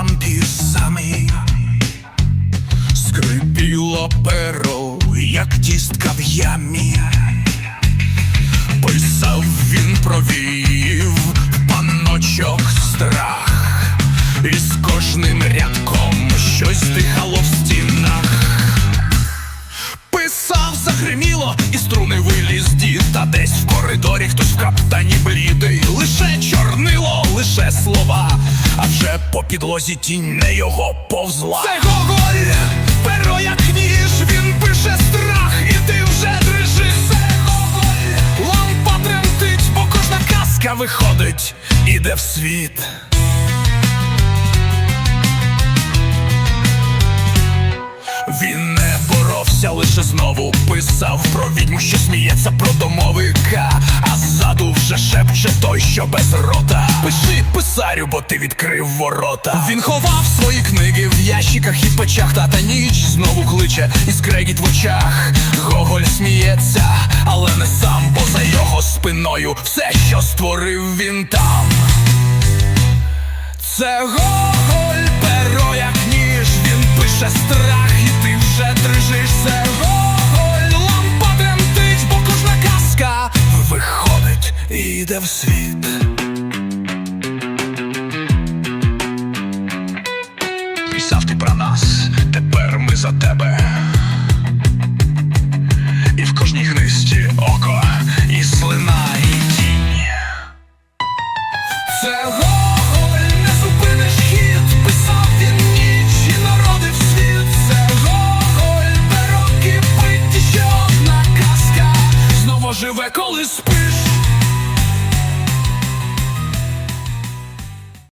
лампі самі скрипіло перо, як тістка в ямі. Писав він провів паночок страх, і з кожним рядком щось дихало в стінах. Писав, загриміло, і струни виліз дід Та десь в коридорі хтось в каптані брідий Лише чорнило, лише слова а вже по підлозі тінь не його повзла. Це Гоголь, перо як ніж, він пише страх, і ти вже дрижиш. Це Гоголь, лампа тремтить, бо кожна казка виходить, іде в світ. Він не боровся, лише знову писав про відьму, що сміється про домовика, а ззаду вже шепче той, що без рота. Пиши писарю, бо ти відкрив ворота. Він ховав свої книги в ящиках і печах, та та ніч знову кличе і скрегіт в очах. Гоголь сміється, але не сам, бо за його спиною все, що створив він там. Це Гоголь, перо як ніж, він пише страх, і ти вже дрижиш. Це Гоголь, лампа тремтить, бо кожна казка виходить і йде в світ. Про нас, тепер ми за тебе. І в кожній гнисті око, і слина, і тінь. Це Гоголь, не зупиниш хід, писав він ніч і народив світ. Це Гоголь, перо кипить, ще одна казка знову живе, коли спиш.